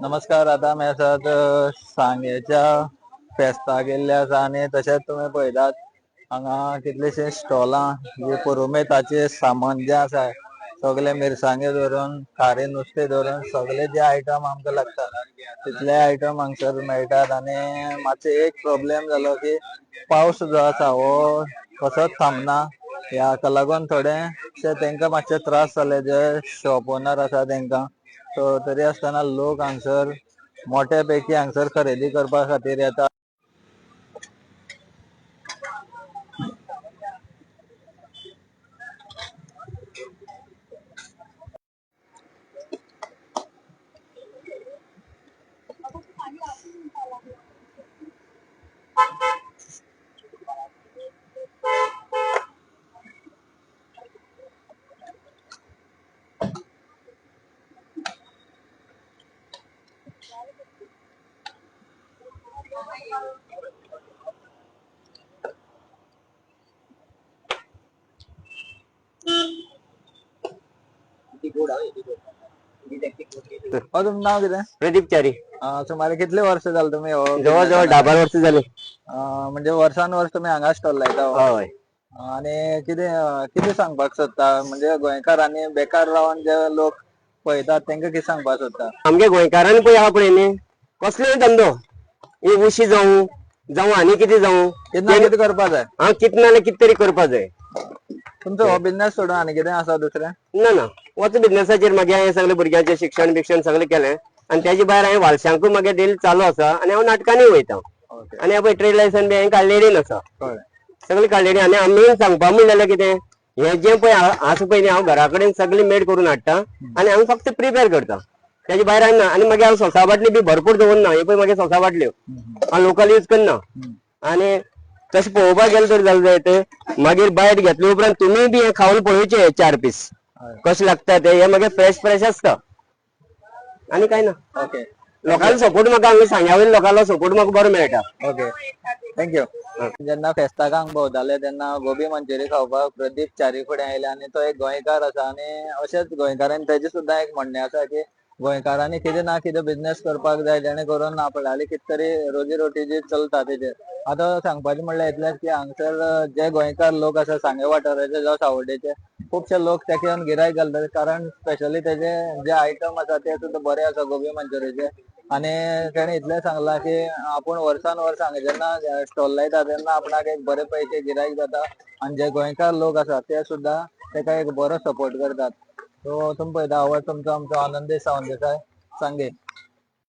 नमस्कार आता मी आसात सांगेच्या सांग्याच्या फेस्ता गेल्ले आसा आणि तशेंच तुम्ही पळयतात हांगा कितलेशे स्टॉलां जे पुरुमेताचे सामान जे आसा सगळे मिरसांगे धरून खारे नुस्तें धरून सगळे जे आयटम आमकां लागतात तितले आयटम हांगसर मेळटात आणि मातशे एक प्रॉब्लेम जालो की पावस जो आसा हो कसोच थांबना ह्याका लागून थोडे तांकां मातशे त्रास जाले जे शॉप ओनर आसा तांकां. तरी आसतना लोक हांगसर मोठ्या पैकी हांगसर खरेदी करपा खातीर येता हो तुमचं नाव कितें प्रदीप चारी. सुमारे कितले वर्ष जाले तुम्ही हो जवळजवळ दहा बारा वर्ष झाले. अं, म्हणजे वर्सान वर्ष तुम्ही हांगा स्टॉल लायता हो? हय. आणि कितें कितें सांगपाक सोदता? म्हणजे गोंयकार आनी बेकार रावन जे लोक पळयतात तांकां कितें सांगपाक सोदता? आमगे गोंयकारांनी पळय आहा पळय न्ही कसलोय धंदो. ही उशी जावं जावं आनी कितें जावं कितें ना कितें करपा जाय हांव कितें नाल्यार कितें तरी करपा जाय तुमचो हो. बिझनेस सोडून आनी कितें? आसा दुसरें? ना ना. वच बिझनेसाचेर मागे हांवें सगळे भुरग्यांचें शिक्षण बिक्षण सगळें केलें आनी त्याच्या भायर हांवें वालशांकूय मागे डेली चालू आसा आनी हांव नाटकांनी वयता आनी हांव ट्रेड लायसन बी हांवें काडलेली आसा सगळी काडलेली आनी मेन सांगपा म्हणलें कितें हें जें पळय आसा पळय न्ही हांव घरा कडेन सगळी मेड करून हाडटा आनी हांव फक्त प्रिपेर करता. त्याच्या भायर हांवें ना. आनी मागीर हांव सोसा बाटली बी भरपूर दवरना हे पळय मागे सोसा बाटल्यो हांव लोकल यूज करना आनी तशें पळोवपाक गेलें तर जालें जाय ते मागीर बायट घेतले उपरांत तुमी बी हें खावन पळोवचें चार पीस. कशें लागता ते? हे मागीर फ्रेश फ्रेश आसता आनी काय ना? ओके लोकांचो सपोर्ट म्हाका हांगा सांग्या वयल्या लोकांचो सपोर्ट म्हाका बरो मेळटा ओके थँक्यू जेन्ना फेस्ताक हांगा भोंवताले तेन्ना गोबी मंचुरी खावपाक प्रदीप चारी फुडें आयले आनी तो एक गोंयकार आसा आनी अशेंच गोंयकारांनी तेजे सुद्दां एक म्हणणें आसा की गोंयकारांनी कितें ना कितें बिझनेस करपाक जाय जेणे करून आपल्याली कितें तरी रोजी रोटी जी चलता तेजेर आतां सांगपाचें म्हणल्यार इतलेंच की हांगसर जे गोंयकार लोक आसा सांगे वाठाराचे जावं सावड्डेचे खुबशे लोक तेका येवन गिरायक घालतात. कारण स्पेशली तेजे जे आयटम आसा ते सुद्दां बरे आसा गोबी मंचुरियचे. आणि तेणे इतलें सांगलां की आपूण वर्सान वर्स हांगा जेन्ना स्टॉल लायता तेन्ना आपणाक एक बरे पैकी गिरायक जाता. आनी जे गोंयकार लोक आसा ते सुद्दां तेका एक बरो सपोर्ट करतात. सो तुमी पळयता आवड तुमचो आमचा आनंदी सावंत देसाय सांगे